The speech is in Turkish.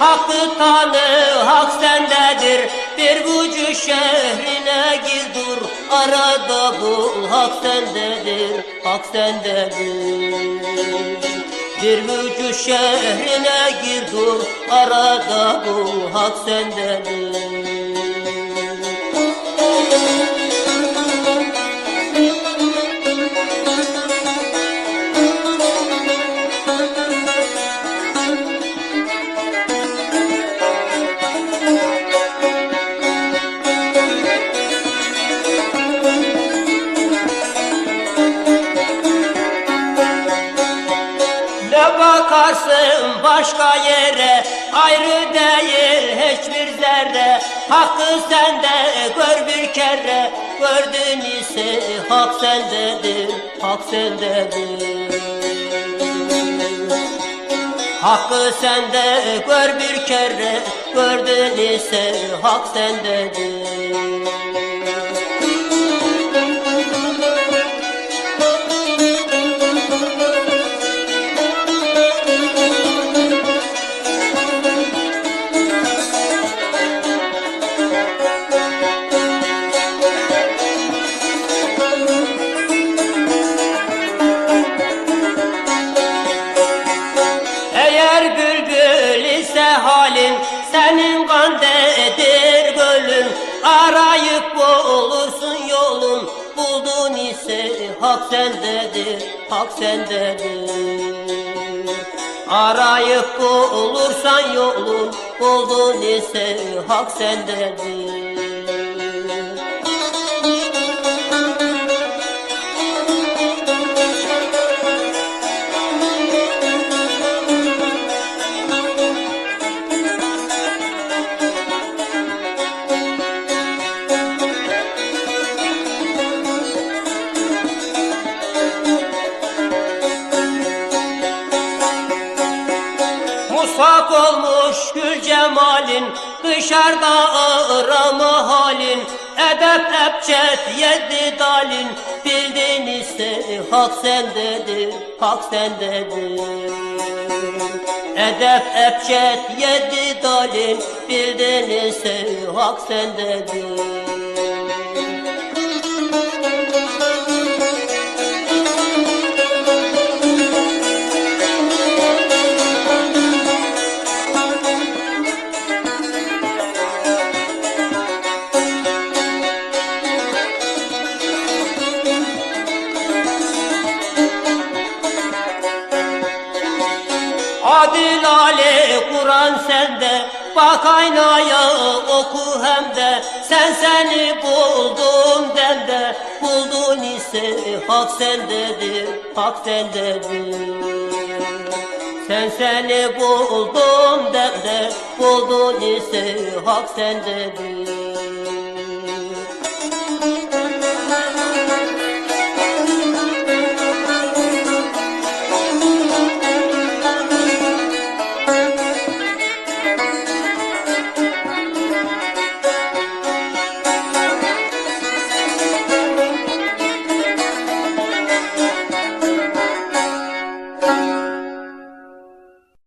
Hakkı tanı hak sendedir. Bir bucu şehrine gir dur. Arada bul hak sendedir Hak sendedir. Bir bucu şehrine gir dur. Arada bul hak sendedir bakarsın başka yere Ayrı değil hiçbir zerre. Hakkı sende gör bir kere Gördün ise hak sendedir Hak sendedir. Hakkı sende gör bir kere Gördün ise hak sendedir Senin gandedir gölün. Arayıp bulursun yolun. Buldun ise hak sendedir Hak sendedir. Arayıp bulursan yolun. Buldun ise hak sendedir gül cemalin Dışarıda arama halin. Edep ebced yedi dalin. Bildin ise hak sendedir Hak sendedir Edep ebced yedi dalin. Bildin ise hak sendedir Adil Ali Kur'an sende. Bak aynaya oku hem de. Sen seni buldun demde. Buldun ise hak sendedir Hak sendedir. Sen seni buldun demde. Buldun ise hak sendedir